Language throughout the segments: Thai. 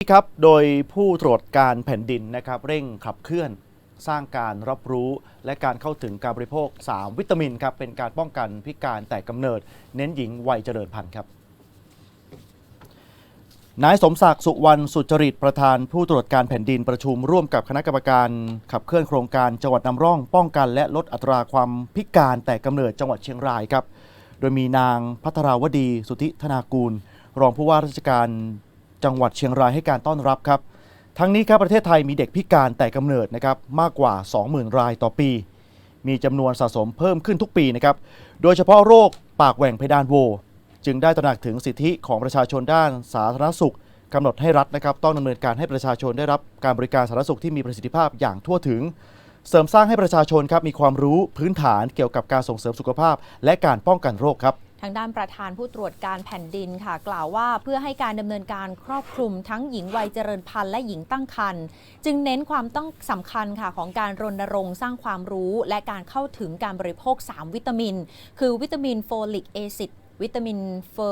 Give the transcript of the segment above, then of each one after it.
ครับ โดยผู้ตรวจการแผ่นดินนะครับเร่งขับเคลื่อนสร้างการรับรู้และการเข้าถึงการบริโภค 3 วิตามินครับเป็นการป้องกันพิการแต่กำเนิด เน้นหญิงวัยเจริญพันธุ์ครับนายสมศักดิ์สุวรรณสุจริตประธานผู้ตรวจการแผ่นดินประชุมร่วมกับคณะกรรมการขับเคลื่อนโครงการจังหวัดนำร่อง ป้องกันและลดอัตราความพิการแต่กำเนิดจังหวัดเชียงรายครับโดยมีนางพัทราวดีสุทธิธนากูล รองผู้ว่าราชการ จังหวัดเชียงรายให้การต้อนรับครับทั้งนี้ครับประเทศไทยมีเด็กพิการแต่กำเนิดนะครับมากกว่า 20,000 รายต่อปี มีจำนวนสะสมเพิ่มขึ้นทุกปีนะครับโดยเฉพาะโรคปากแหว่งเพดานโว จึงได้ตระหนักถึงสิทธิของประชาชนด้านสาธารณสุขกำหนดให้รัฐนะครับต้องดำเนินการให้ประชาชนได้รับการบริการสาธารณสุขที่มีประสิทธิภาพอย่างทั่วถึง เสริมสร้างให้ประชาชนครับมีความรู้พื้นฐานเกี่ยวกับการส่งเสริมสุขภาพ และการป้องกันโรคครับ ทางด้านประธานผู้ตรวจการแผ่นดินค่ะ กล่าวว่าเพื่อให้การดำเนินการครอบคลุมทั้งหญิงวัยเจริญพันธุ์และหญิงตั้งครรภ์จึงเน้นความต้องสำคัญค่ะของการรณรงค์สร้างความรู้และการเข้าถึงการบริโภค 3 วิตามิน คือวิตามินโฟลิกแอซิดวิตามินเฟอ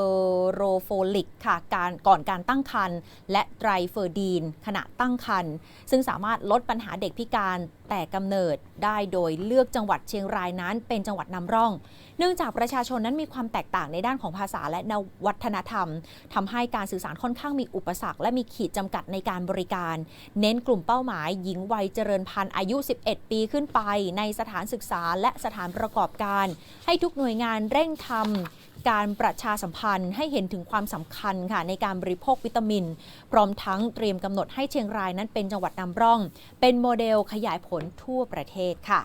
โรโฟลิกค่ะการก่อนการตั้งครรภ์และไตรเฟอร์ดีนขณะตั้งครรภ์ซึ่งสามารถลดปัญหาเด็กพิการ แต่กำเนิดได้โดยเลือกจังหวัดเชียงรายนั้น เป็นจังหวัดนำร่อง เนื่องจากประชาชนนั้นมีความแตกต่างในด้านของภาษาและนวัฒนธรรมทำให้การสื่อสารค่อนข้างมีอุปสรรค และมีขีดจำกัดในการบริการ เน้นกลุ่มเป้าหมายหญิงวัยเจริญพันธุ์อายุ 11 ปีขึ้นไป ในสถานศึกษาและสถานประกอบการ ให้ทุกหน่วยงานเร่งทำการประชาสัมพันธ์ให้เห็นถึงความสำคัญค่ะในการบริโภควิตามิน พร้อมทั้งเตรียมกำหนดให้เชียงรายนั้นเป็นจังหวัดนำร่อง เป็นโมเดลขยายผลทั่วประเทศค่ะ